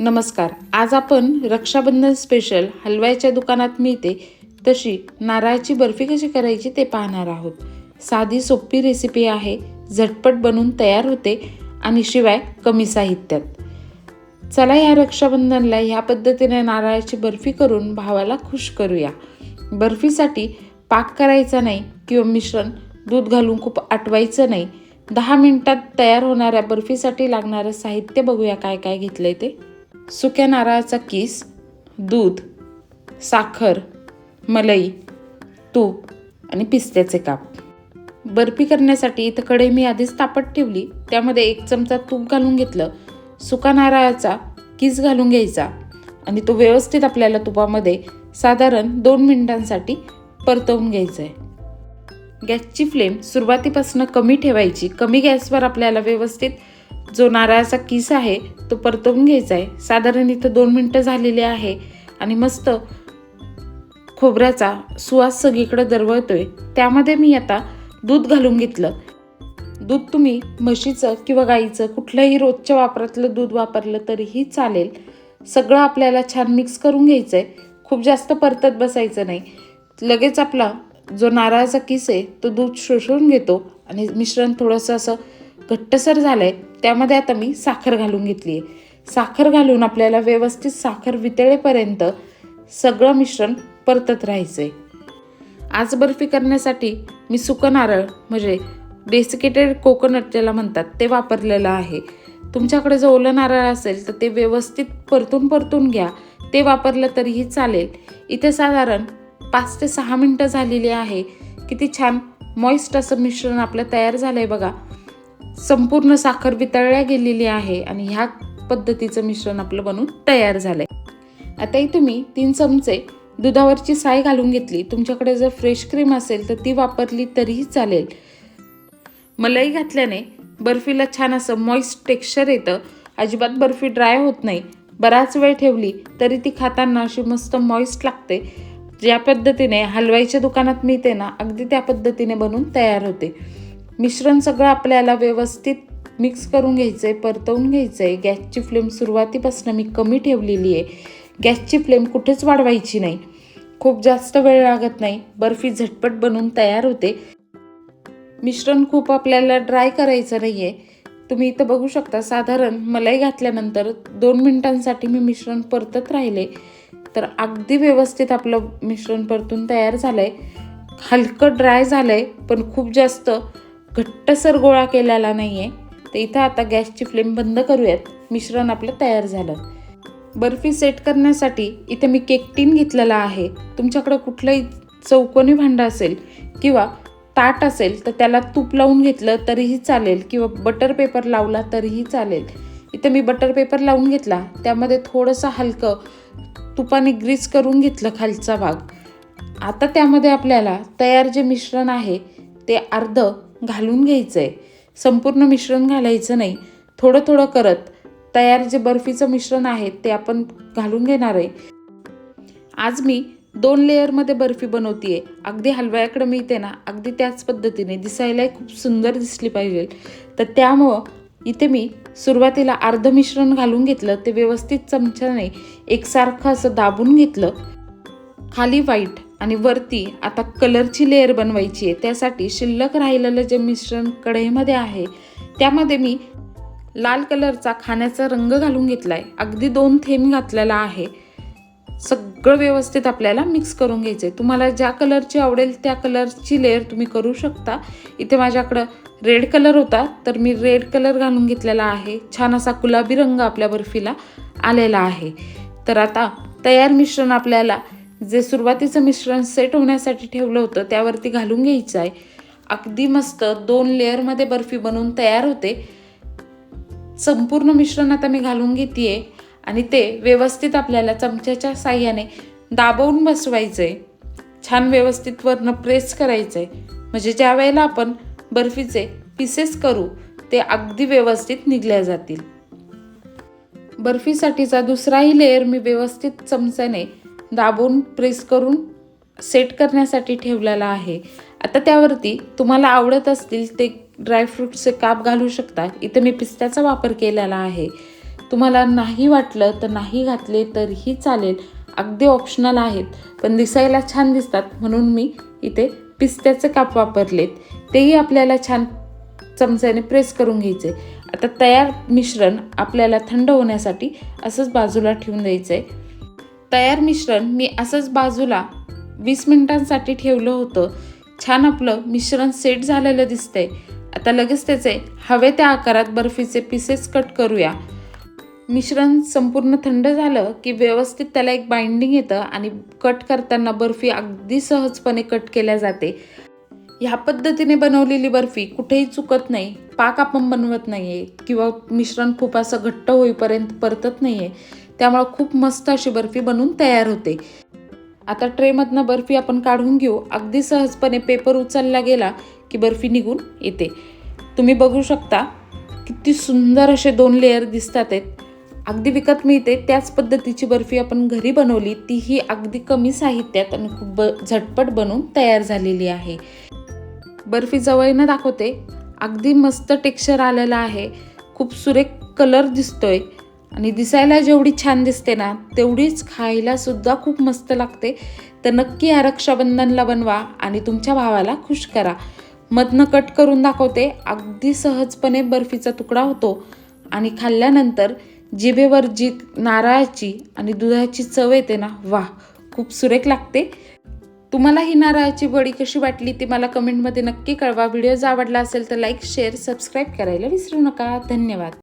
नमस्कार. आज आपण रक्षाबंधन स्पेशल हलव्याच्या दुकानात मिळते तशी नारळाची बर्फी कशी करायची ते पाहणार आहोत. साधी सोपी रेसिपी आहे झटपट बनून तयार होते आणि शिवाय कमी साहित्यात. चला या रक्षाबंधनला ह्या पद्धतीने नारळाची बर्फी करून भावाला खुश करूया. बर्फीसाठी पाक करायचा नाही किंवा मिश्रण दूध घालून खूप आटवायचं नाही. दहा मिनिटात तयार होणाऱ्या बर्फीसाठी लागणारं साहित्य बघूया काय काय घेतलं आहे ते. सुक्या नारळाचा किस दूध साखर मलई तूप आणि पिस्त्याचे काप. बर्फी करण्यासाठी इथं कढई मी आधीच तापत ठेवली. त्यामध्ये एक चमचा तूप घालून घेतलं. सुका नारळाचा किस घालून घ्यायचा आणि तो व्यवस्थित आपल्याला तुपामध्ये साधारण दोन मिनिटांसाठी परतवून घ्यायचा आहे गॅसची फ्लेम सुरुवातीपासून कमी ठेवायची. कमी गॅसवर आपल्याला व्यवस्थित जो नारळाचा किस आहे तो परतवून घ्यायचा आहे. साधारण इथं दोन मिनटं झालेली आहे आणि मस्त खोबऱ्याचा सुवास सगळीकडे दरवळतोय. त्यामध्ये मी आता दूध घालून घेतलं. दूध तुम्ही म्हशीचं किंवा गाईचं कुठलंही रोजच्या वापरातलं दूध वापरलं तरीही चालेल. सगळं आपल्याला छान मिक्स करून घ्यायचं आहे खूप जास्त परतत बसायचं नाही. लगेच आपला जो नारळाचा किस आहे तो दूध शोषून घेतो आणि मिश्रण थोडंसं असं घट्टसर झालं आहे त्यामध्ये आता मी साखर घालून घेतली आहे. साखर घालून आपल्याला व्यवस्थित साखर वितळेपर्यंत सगळं मिश्रण परतत राहायचं आहे आज बर्फी करण्यासाठी मी सुकं नारळ म्हणजे डेसिकेटेड कोकोनट ज्याला म्हणतात ते वापरलेलं आहे. तुमच्याकडे जर ओलं नारळ असेल तर ते व्यवस्थित परतून परतून घ्या. ते वापरलं तरीही चालेल. इथे साधारण पाच ते सहा मिनटं झालेली आहे. किती छान मॉइस्ट असं मिश्रण आपलं तयार झालं आहे बघा. संपूर्ण साखर वितळल्या गेलेली आहे आणि ह्या पद्धतीचं मिश्रण आपलं बनून तयार झालंय. आताही तुम्ही तीन चमचे दुधावरची साय घालून घेतली. तुमच्याकडे जर फ्रेश क्रीम असेल तर ती वापरली तरीही चालेल. मलाई घातल्याने बर्फीला छान असं मॉइस्ट टेक्स्चर येतं. अजिबात बर्फी ड्राय होत नाही. बराच वेळ ठेवली तरी ती खाताना अशी मस्त मॉइस्ट लागते. ज्या पद्धतीने हलवाईच्या दुकानात मिळते ना अगदी त्या पद्धतीने बनवून तयार होते. मिश्रण सगळं आपल्याला व्यवस्थित मिक्स करून घ्यायचं आहे परतवून घ्यायचं आहे गॅसची फ्लेम सुरुवातीपासून मी कमी ठेवलेली आहे. गॅसची फ्लेम कुठेच वाढवायची नाही. खूप जास्त वेळ लागत नाही. बर्फी झटपट बनवून तयार होते. मिश्रण खूप आपल्याला ड्राय करायचं नाही आहे तुम्ही इथं बघू शकता साधारण मलाई घातल्यानंतर दोन मिनिटांसाठी मी मिश्रण परतत राहिले. तर अगदी व्यवस्थित आपलं मिश्रण परतून तयार झालं आहे हलकं ड्राय झालं आहे पण खूप जास्त घट्टसर गोळा केलेला नाही आहे तर इथं आता गॅसची फ्लेम बंद करूयात. मिश्रण आपलं तयार झालं. बर्फी सेट करण्यासाठी इथे मी केक टीन घेतलेला आहे. तुमच्याकडं कुठलंही चौकोनी भांडं असेल किंवा ताट असेल तर त्याला तूप लावून घेतलं तरीही चालेल किंवा बटर पेपर लावला तरीही चालेल. इथं मी बटर पेपर लावून घेतला. त्यामध्ये थोडंसं हलकं तुपाने ग्रीस करून घेतलं खालचा भाग. आता त्यामध्ये आपल्याला तयार जे मिश्रण आहे ते अर्ध घालून घ्यायचं आहे संपूर्ण मिश्रण घालायचं नाही. थोडं थोडं करत तयार जे बर्फीचं मिश्रण आहे ते आपण घालून घेणार आहे. आज मी दोन लेअरमध्ये बर्फी बनवते अगदी हलव्याकडे मिळते ना अगदी त्याच पद्धतीने दिसायलाही खूप सुंदर दिसली पाहिजे. तर त्यामुळं इथे मी सुरुवातीला अर्ध मिश्रण घालून घेतलं ते व्यवस्थित चमच्याने एकसारखं असं दाबून घेतलं. खाली व्हाईट आणि वरती आता कलरची लेअर बनवायची आहे. त्यासाठी शिल्लक राहिलेलं जे मिश्रण कढईमध्ये आहे त्यामध्ये मी लाल कलरचा खाण्याचा रंग घालून घेतला आहे अगदी दोन थेंब घातलेला आहे. सगळं व्यवस्थित आपल्याला मिक्स करून घ्यायचं आहे तुम्हाला ज्या कलरची आवडेल त्या कलरची लेअर तुम्ही करू शकता. इथे माझ्याकडं रेड कलर होता तर मी रेड कलर घालून घेतलेला आहे. छान असा गुलाबी रंग आपल्या बर्फीला आलेला आहे. तर आता तयार मिश्रण आपल्याला जे सुरुवातीचं मिश्रण सेट होण्यासाठी ठेवलं होतं त्यावरती घालून घ्यायचं आहे अगदी मस्त दोन लेअरमध्ये बर्फी बनवून तयार होते. संपूर्ण मिश्रण आता मी घालून घेते आणि ते व्यवस्थित आपल्याला चमच्याच्या साह्याने दाबवून बसवायचं आहे छान व्यवस्थित वरनं प्रेस करायचं आहे म्हणजे ज्या वेळेला आपण बर्फीचे पीसेस करू ते अगदी व्यवस्थित निघल्या जातील. बर्फीसाठीचा दुसराही लेअर मी व्यवस्थित चमच्याने दाबून प्रेस करून सेट करण्यासाठी ठेवलेला आहे. आता त्यावरती तुम्हाला आवडत असतील ते ड्रायफ्रूटचे काप घालू शकता. इथं मी पिस्त्याचा वापर केलेला आहे. तुम्हाला नाही वाटलं तर नाही घातले तरीही चालेल. अगदी ऑप्शनल आहेत. पण दिसायला छान दिसतात. म्हणून मी इथे पिस्त्याचे काप वापरलेत. तेही आपल्याला छान चमच्याने प्रेस करून घ्यायचे. आता तयार मिश्रण आपल्याला थंड होण्यासाठी असंच बाजूला ठेवून द्यायचं आहे तयार मिश्रण मी असंच बाजूला वीस मिनिटांसाठी ठेवलं होतं. छान आपलं मिश्रण सेट झालेलं दिसतंय. आता लगेच त्याचे हवे त्या आकारात बर्फीचे पीसेस कट करूया. मिश्रण संपूर्ण थंड झालं की व्यवस्थित त्याला एक बाइंडिंग येतं आणि कट करताना बर्फी अगदी सहजपणे कट केल्या जाते. ह्या पद्धतीने बनवलेली बर्फी कुठेही चुकत नाही पाक आपण बनवत नाही आहे किंवा मिश्रण खूप असं घट्ट होईपर्यंत परतत नाही आहे त्यामुळं खूप मस्त अशी बर्फी बनून तयार होते. आता ट्रेमधनं बर्फी आपण काढून घेऊ. अगदी सहजपणे पेपर उचलला गेला की बर्फी निघून येते. तुम्ही बघू शकता किती सुंदर असे दोन लेअर दिसतात आहेत. अगदी विकत मिळते. त्याच पद्धतीची बर्फी आपण घरी बनवली तीही अगदी कमी साहित्यात आणि खूप ब झटपट बनवून तयार झालेली आहे. बर्फी जवळनं दाखवते. अगदी मस्त टेक्स्चर आलेलं आहे. खूप सुरेख कलर दिसतोय. आणि दिसायला जेवढी छान दिसते ना तेवढीच खायला सुद्धा खूप मस्त लागते. तर नक्की या रक्षाबंधनला बनवा आणि तुमच्या भावाला खुश करा. मधनं कट करून दाखवते अगदी सहजपणे बर्फीचा तुकडा होतो. आणि खाल्ल्यानंतर जिभेवर जी नारळाची आणि दुधाची चव येते ना वा खूप सुरेख लागते. तुम्हाला ही नारळाची बडी कशी वाटली ती मला कमेंटमध्ये नक्की कळवा. व्हिडिओ जर आवडला असेल तर लाईक शेअर सबस्क्राईब करायला विसरू नका. धन्यवाद.